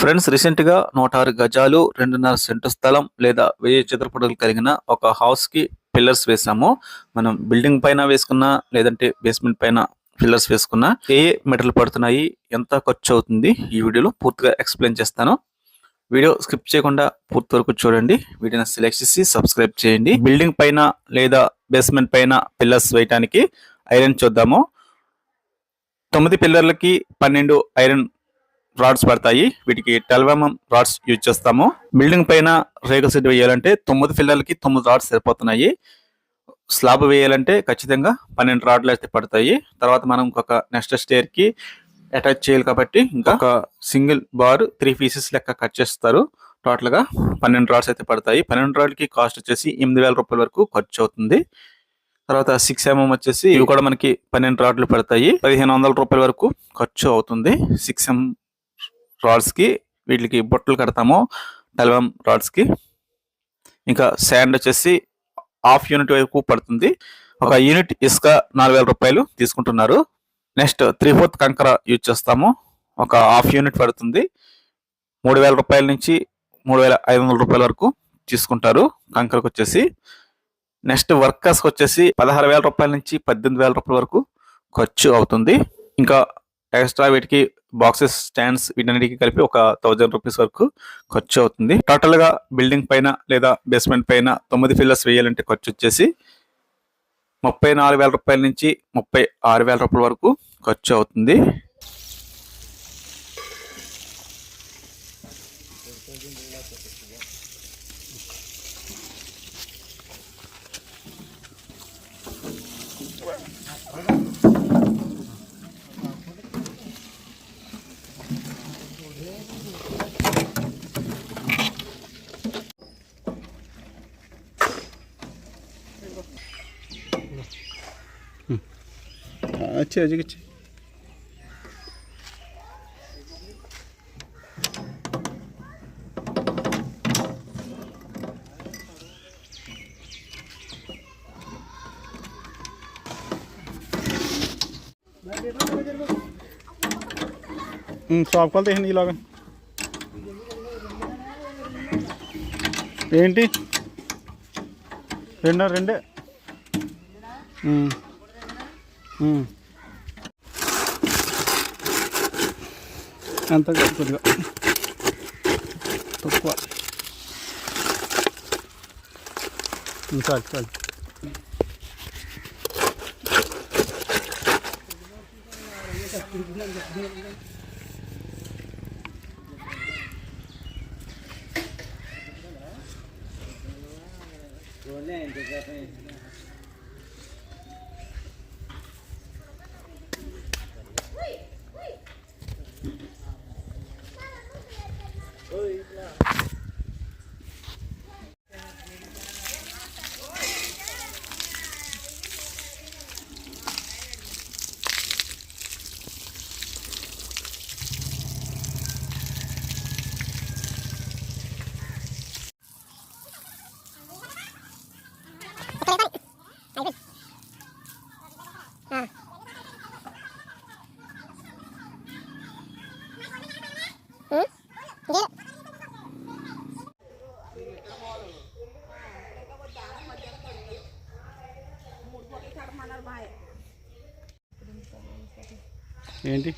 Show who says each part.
Speaker 1: Friends రీసెంట్గా నూట ఆరు గజాలు రెండున్నర సెంటు స్థలం లేదా వెయ్యి చదరపడుగులు కలిగిన ఒక హౌస్కి పిల్లర్స్ వేసాము. మనం బిల్డింగ్ పైన వేసుకున్నా లేదంటే బేస్మెంట్ పైన పిల్లర్స్ వేసుకున్నా ఏ ఏ మెటల్ పడుతున్నాయి ఎంత ఖర్చు అవుతుంది ఈ వీడియోలో పూర్తిగా ఎక్స్ప్లెయిన్ చేస్తాను. వీడియో స్కిప్ చేయకుండా పూర్తి వరకు చూడండి. వీడియోని సెలెక్ట్ చేసి సబ్స్క్రైబ్ చేయండి. బిల్డింగ్ పైన లేదా బేస్మెంట్ పైన పిల్లర్స్ వేయటానికి ఐరన్ చూద్దాము. తొమ్మిది పిల్లర్లకి పన్నెండు ఐరన్ రాడ్స్ పడతాయి. వీటికి ట్వెల్వ్ ఎంఎం రాడ్స్ యూజ్ చేస్తాము. బిల్డింగ్ పైన రేకుల షెడ్ వేయాలంటే తొమ్మిది పిల్లర్లకి తొమ్మిది రాడ్స్ సరిపోతున్నాయి. స్లాబ్ వేయాలంటే ఖచ్చితంగా పన్నెండు రాడ్లు అయితే పడతాయి. తర్వాత మనం ఇంకొక నెక్స్ట్ స్టేర్కి అటాచ్ చేయాలి కాబట్టి ఇంకా ఒక సింగిల్ బార్ త్రీ పీసెస్ లెక్క కట్ చేస్తారు. టోటల్గా పన్నెండు రాడ్స్ అయితే పడతాయి. పన్నెండు రాడ్లకి కాస్ట్ వచ్చేసి ఎనిమిది వేల రూపాయల వరకు ఖర్చు అవుతుంది. తర్వాత సిక్స్ ఎంఎం వచ్చేసి ఇవి కూడా మనకి పన్నెండు రాడ్లు పడతాయి. పదిహేను వందల రూపాయల వరకు ఖర్చు అవుతుంది. సిక్స్ ఎం రాడ్స్కి వీటికి బొట్టలు కడతాము. ట్వెల్వ్ ఎం రాడ్స్కి ఇంకా శాండ్ వచ్చేసి హాఫ్ యూనిట్ వరకు పడుతుంది. ఒక యూనిట్ ఇసుక నాలుగు వేల రూపాయలు తీసుకుంటున్నారు. నెక్స్ట్ త్రీ ఫోర్త్ కంకర యూజ్ చేస్తాము. ఒక హాఫ్ యూనిట్ పడుతుంది. మూడు వేల రూపాయల నుంచి మూడు వేల ఐదు వందల రూపాయల వరకు తీసుకుంటారు కంకరకు వచ్చేసి. నెక్స్ట్ వర్కర్స్కి వచ్చేసి పదహారు వేల రూపాయల నుంచి పద్దెనిమిది వేల రూపాయల వరకు ఖర్చు అవుతుంది. ఇంకా ఎక్స్ట్రా వీటికి బాక్సెస్ స్టాండ్స్ వీటన్నిటికి కలిపి ఒక థౌజండ్ రూపీస్ వరకు ఖర్చు అవుతుంది. టోటల్గా బిల్డింగ్ పైన లేదా బేస్మెంట్ పైన తొమ్మిది ఫిల్లర్స్ వేయాలంటే ఖర్చు వచ్చేసి ముప్పై నాలుగు వేల రూపాయల నుంచి ముప్పై ఆరు వేల రూపాయల వరకు ఖర్చు అవుతుంది.
Speaker 2: ਕਿੱਥੇ ਅਜੇ ਕਿੱਥੇ సాఫ్ కాల్ తీసింది ఇలాగ ఏంటి రెండా రెండే ఎంత కొద్దిగా తక్కువ చాలు చాలు ఏంటి?